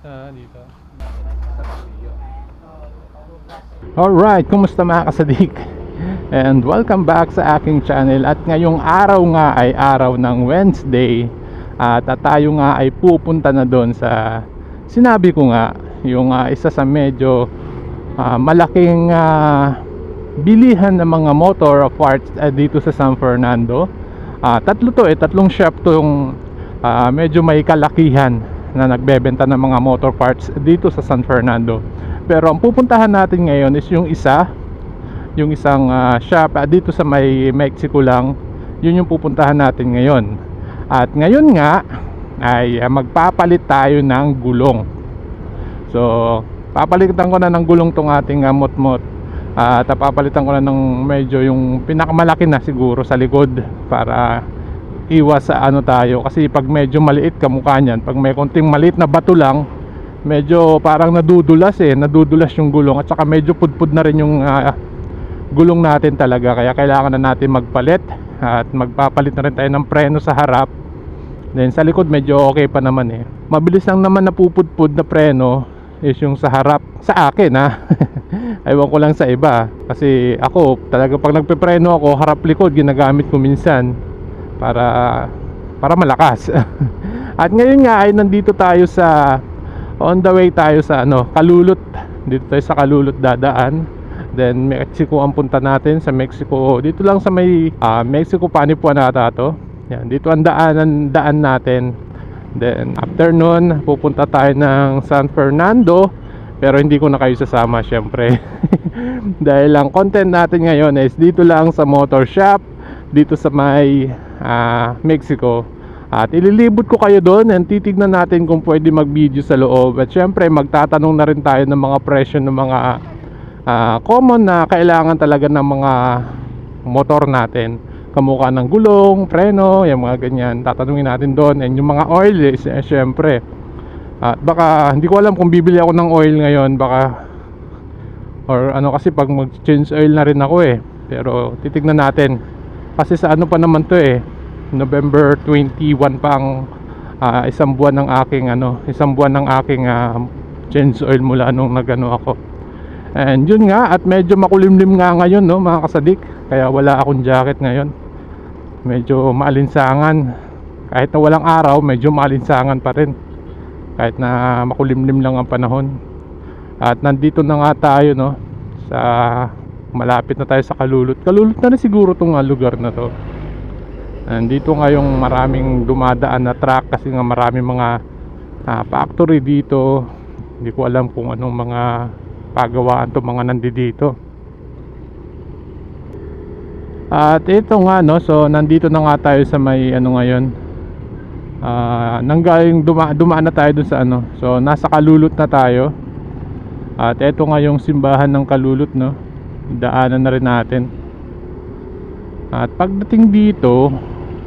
Ah, dito. Alright, kumusta mga kasadik? And welcome back sa aking channel At ngayong araw nga ay araw ng Wednesday At, at tayo nga ay pupunta na doon sa Sinabi ko nga Yung ah, isa sa medyo ah, malaking ah, bilihan ng mga motor parts ah, dito sa San Fernando Ah, Tatlo to eh, tatlong shop to yung ah, medyo may kalakihan na nagbebenta ng mga motor parts dito sa San Fernando. Pero ang pupuntahan natin ngayon is yung isa yung isang ah, shop ah, dito sa may Mexico lang. Yun yung pupuntahan natin ngayon. At ngayon nga ay ah, magpapalit tayo ng gulong. So papalitan ko na ng gulong tong ating uh, motmot. At ah, papalitan ko na ng medyo yung pinakamalaki na siguro sa likod para iwas sa ano tayo. Kasi pag medyo maliit kamukha niyan pag may konting maliit na bato lang medyo parang nadudulas eh. Nadudulas yung gulong at saka medyo pudpud na rin yung ah, gulong natin talaga. Kaya kailangan na natin magpalit at magpapalit na rin tayo ng preno sa harap. Then sa likod medyo okay pa naman eh. Mabilis lang naman napupudpud na preno is yung sa harap. Sa akin ha ewan ko lang sa iba. Kasi ako talaga pag nagpepreno ako harap likod ginagamit ko minsan para para malakas. At ngayon nga ay nandito tayo sa on the way tayo sa ano Kalulot. Dito tayo sa Kalulot dadaan. Then Mexico ang punta natin sa Mexico. Dito lang sa may ah, Mexico Panipuan ata to. Yan dito ang daanan daan natin. Then after nun pupunta tayo ng San Fernando. Pero hindi ko na kayo sasama syempre. Dahil ang content natin ngayon is dito lang sa motor shop dito sa may ah, Mexico at ililibot ko kayo doon and titignan natin kung pwede mag-video sa loob. At syempre, magtatanong na rin tayo ng mga presyo ng mga ah, common na kailangan talaga ng mga motor natin. Kamukha ng gulong, preno, yung mga ganyan. Tatanungin natin doon. And yung mga oil, eh, sy- syempre. At baka, hindi ko alam kung bibili ako ng oil ngayon. Baka, or ano kasi pag mag-change oil na rin ako eh. Pero titignan natin. Kasi sa ano pa naman to eh November 21 pa ang ah, isang buwan ng aking ano, isang buwan ng aking ah, change oil mula nung nagano ako. And yun nga at medyo makulimlim nga ngayon no mga kasadik. Kaya wala akong jacket ngayon. Medyo maalinsangan. Kahit na walang araw, medyo maalinsangan pa rin. Kahit na makulimlim lang ang panahon. At nandito na nga tayo no sa malapit na tayo sa Kalulot. Kalulot na rin siguro tong ah, lugar na to. Nandito nga yung maraming dumadaan na truck kasi nga maraming mga ah, factory dito. Hindi ko alam kung anong mga pagawaan to mga nandito. At ito nga no, so nandito na nga tayo sa may ano ngayon. Ah, nanggaling duma dumaan na tayo dun sa ano. So nasa Kalulot na tayo. At ito nga yung simbahan ng Kalulot no. Daanan na rin natin. At pagdating dito,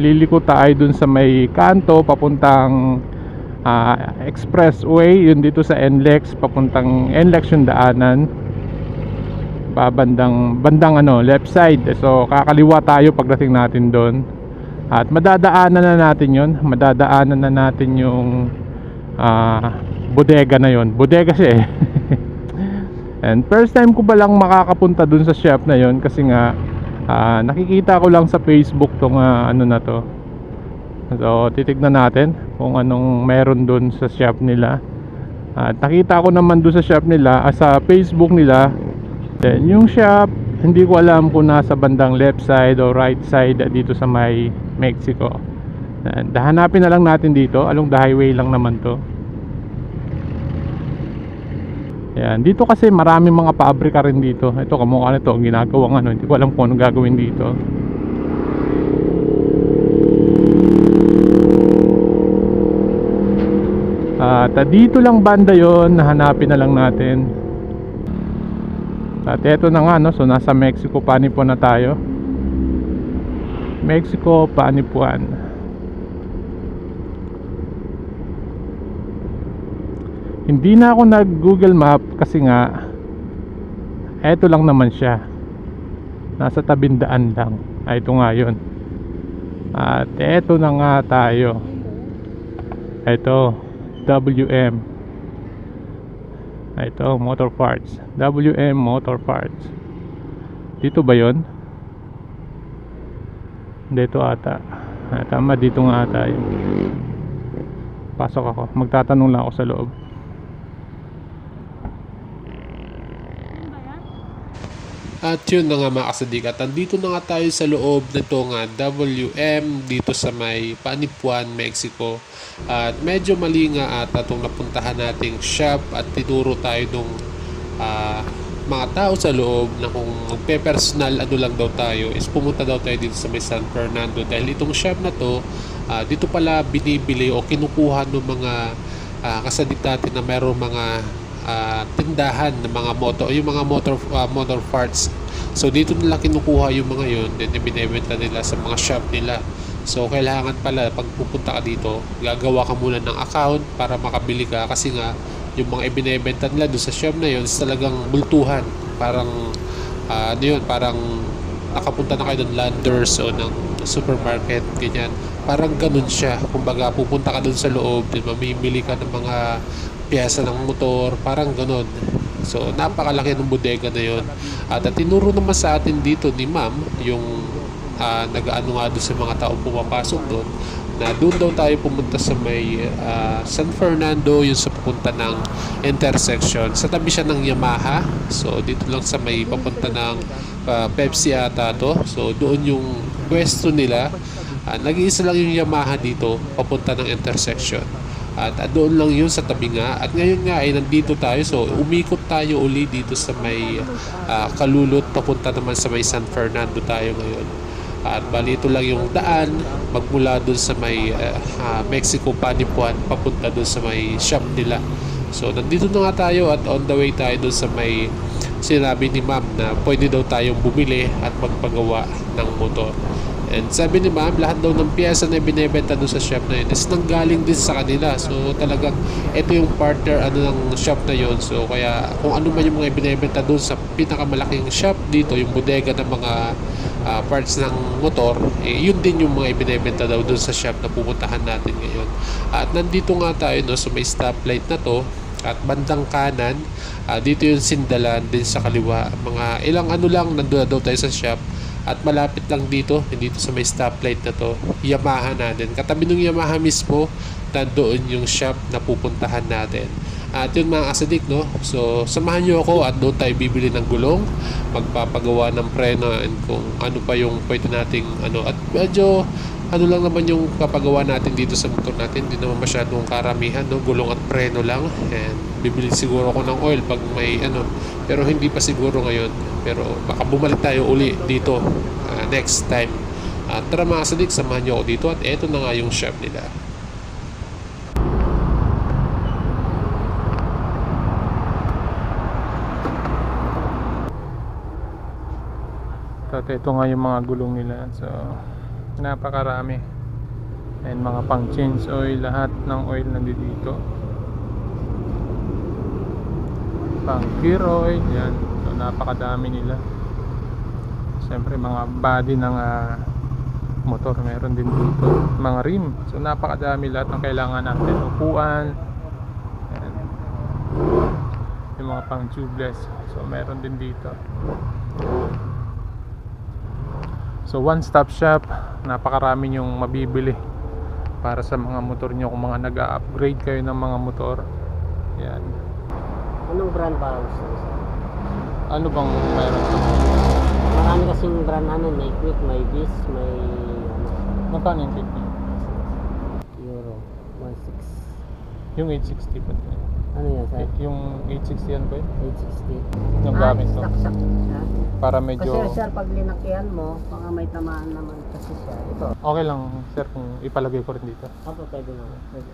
liliko tayo dun sa may kanto papuntang ah, expressway, yun dito sa NLEX, papuntang NLEX yung daanan. Babandang bandang ano, left side. So kakaliwa tayo pagdating natin doon. At madadaanan na natin yun. Madadaanan na natin yung ah, bodega na yun. Bodega siya eh. And first time ko ba lang makakapunta dun sa shop na yon kasi nga ah, nakikita ko lang sa Facebook tong ah, ano na to. So titignan natin kung anong meron dun sa shop nila. At nakita ko naman dun sa shop nila, ah, sa Facebook nila. Then yung shop, hindi ko alam kung nasa bandang left side o right side dito sa may Mexico. And hanapin na lang natin dito, along the highway lang naman to. Yan, dito kasi maraming mga pabrika rin dito. Ito kamukha nito, ang ginagawang ano, hindi ko alam kung ano gagawin dito. At ah, dito lang banda yon hanapin na lang natin. At eto na nga no, so nasa Mexico Panipuan na tayo. Mexico Panipuan. Hindi na ako nag Google Map kasi nga eto lang naman siya. Nasa tabindaan lang. Ay ito nga yun. At eto na nga tayo. Ito WM Ah, ito, motor parts. WM Motor Parts. Dito ba yon? Dito ata. Ah, tama, dito nga ata yun. Pasok ako. Magtatanong lang ako sa loob. At yun na nga mga kasadik at andito na nga tayo sa loob nito nga WM dito sa may Panipuan, Mexico. At medyo mali nga at itong napuntahan nating shop at tinuro tayo nung ah, mga tao sa loob na kung magpe-personal ano lang daw tayo is pumunta daw tayo dito sa may San Fernando dahil itong shop na to ah, dito pala binibili o kinukuha ng mga ah, kasadik natin na merong mga ah, tindahan ng mga motor yung mga motor ah, motor parts. So dito nila kinukuha yung mga yun then binebenta nila sa mga shop nila. So kailangan pala pag pupunta ka dito gagawa ka muna ng account para makabili ka. Kasi nga yung mga ibinebenta nila doon sa shop na yun talagang bultuhan parang ah, ano yun parang nakapunta na kayo ng Landers o ng supermarket ganyan. Parang ganun siya. Kumbaga pupunta ka doon sa loob then mamimili ka ng mga piyesa ng motor parang ganun so napakalaki ng bodega na yun. At at tinuro naman sa atin dito ni ma'am yung ah, nag-ano nga doon sa mga tao pumapasok doon na doon daw tayo pumunta sa may ah, San Fernando yung sa pupunta ng intersection. Sa tabi siya ng Yamaha. So dito lang sa may papunta ng ah, Pepsi ata to. So doon yung pwesto nila. Ah, nag-iisa lang yung Yamaha dito papunta ng intersection at ah, doon lang yun sa tabi nga. At ngayon nga ay nandito tayo. So umikot tayo uli dito sa may ah, Kalulot. Papunta naman sa may San Fernando tayo ngayon. At bali ito lang yung daan magmula doon sa may ah, ah, Mexico Panipuan papunta doon sa may shop nila. So nandito na nga tayo at on the way tayo doon sa may sinabi ni ma'am na pwede daw tayong bumili at magpagawa ng motor And sabi ni ma'am, lahat daw ng piyesa na binebenta doon sa shop na yun is nanggaling din sa kanila. So talagang ito yung partner ano ng shop na yun. So kaya kung ano man yung mga binebenta doon sa pinakamalaking shop dito, yung bodega ng mga ah, parts ng motor, eh, yun din yung mga ibinebenta daw doon sa shop na pupuntahan natin ngayon. At nandito nga tayo no, sa may stoplight na to at bandang kanan ah, dito yung sindalan din sa kaliwa mga ilang ano lang nandun na daw tayo sa shop at malapit lang dito, dito sa may stoplight na to, Yamaha natin. Katabi ng Yamaha mismo, nandoon yung shop na pupuntahan natin. At yun mga kasadik, no? So, samahan nyo ako at doon tayo bibili ng gulong, magpapagawa ng preno and kung ano pa yung pwede nating ano. At medyo, ano lang naman yung papagawa natin dito sa motor natin. Hindi naman masyadong karamihan, no? Gulong at preno lang. And bibili siguro ako ng oil pag may ano. Pero hindi pa siguro ngayon. Pero baka bumalik tayo uli dito ah, next time. At tara mga kasadik, samahan nyo ako dito at eto na nga yung shop nila. At ito nga yung mga gulong nila. So, napakarami. And mga pang change oil, lahat ng oil nandito dito. Pang oil, yan. So, napakadami nila. Siyempre, mga body ng ah, motor, meron din dito. Mga rim. So, napakadami lahat ng kailangan natin. Upuan. Yan. Yung mga pang tubeless. So, meron din dito. So one stop shop, napakarami yung mabibili para sa mga motor nyo kung mga nag-upgrade kayo ng mga motor. Yan. Anong brand ba gusto mo? Ano bang meron sa Marami kasing brand ano, may Quick, may Bis, may ano, Magkano yung 50? Euro 16. Yung 860 pa din. Ano yan, sir? Yung 860 yan ba yun? 860. Yung gamit to. stock, stock siya. Para Kasi medyo sir, pag linakyan mo, baka may tamaan naman kasi siya. Ito. okay lang sir kung ipalagay ko rin dito. Opo, pwede naman. Pwede.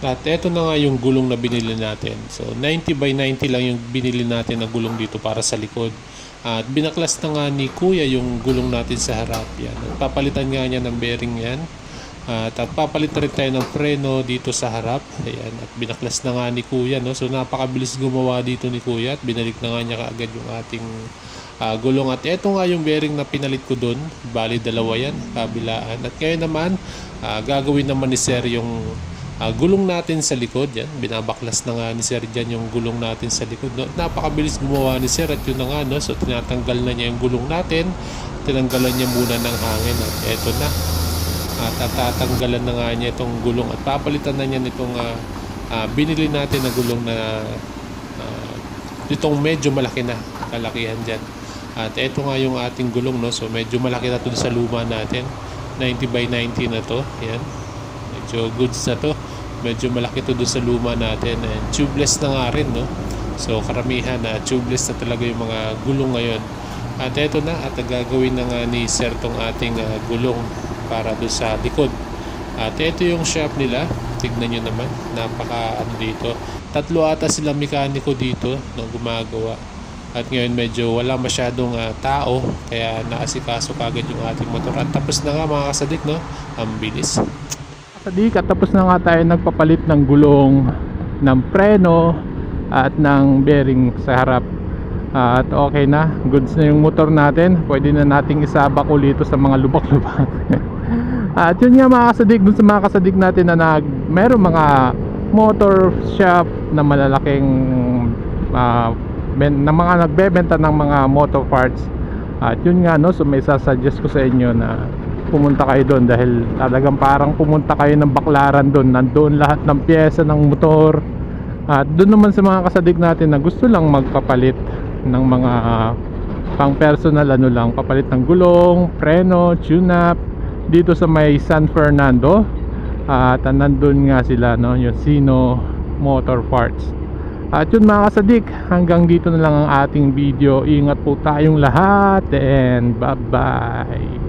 At eto na nga yung gulong na binili natin. So 90 by 90 lang yung binili natin na gulong dito para sa likod. At binaklas na nga ni Kuya yung gulong natin sa harap. Yan. At papalitan nga niya ng bearing yan. At, at papalit rin tayo ng preno dito sa harap. Ayan. At binaklas na nga ni Kuya. No? So napakabilis gumawa dito ni Kuya. At binalik na nga niya kaagad yung ating ah, gulong. At eto nga yung bearing na pinalit ko doon. Bali dalawa yan. Kabilaan. At ngayon naman, ah, gagawin naman ni Sir yung ah, gulong natin sa likod. Yan, binabaklas na nga ni Sir dyan yung gulong natin sa likod. No? Napakabilis gumawa ni Sir at yun na nga. No? So tinatanggal na niya yung gulong natin. Tinanggalan niya muna ng hangin at eto na. At tatanggalan na nga niya itong gulong at papalitan na niya nitong ah, ah, binili natin na gulong na ah, itong medyo malaki na kalakihan dyan. At ito nga yung ating gulong, no? So medyo malaki na to sa luma natin. 90 by 90 na to. Yan. Medyo goods na to. Medyo malaki to sa luma natin. And tubeless na nga rin, no? So karamihan na tubeless na talaga yung mga gulong ngayon. At ito na, at gagawin na nga ni Sir tong ating ah, gulong para doon sa likod. At ito yung shop nila. Tignan nyo naman. Napaka ano dito. Tatlo ata silang mekaniko dito no, gumagawa. At ngayon medyo wala masyadong ah, tao. Kaya naasikaso kagad yung ating motor. At tapos na nga mga kasadik, no? Ang bilis. Kasadik at tapos na nga tayo nagpapalit ng gulong ng preno at ng bearing sa harap. At okay na goods na yung motor natin. Pwede na nating isabak ulit ito sa mga lubak-lubak. At yun nga mga kasadik dun sa mga kasadik natin na nag meron mga motor shop na malalaking ah, ben, na mga nagbebenta ng mga motor parts. At yun nga no so may sasuggest ko sa inyo na pumunta kayo doon dahil talagang parang pumunta kayo ng baklaran doon. Nandoon lahat ng pyesa ng motor. At doon naman sa mga kasadik natin na gusto lang magpapalit ng mga pang personal ano lang papalit ng gulong, preno, tune up dito sa may San Fernando at uh, nandun nga sila no yung Sino Motor Parts. At yun mga kasadik hanggang dito na lang ang ating video. Ingat po tayong lahat and bye bye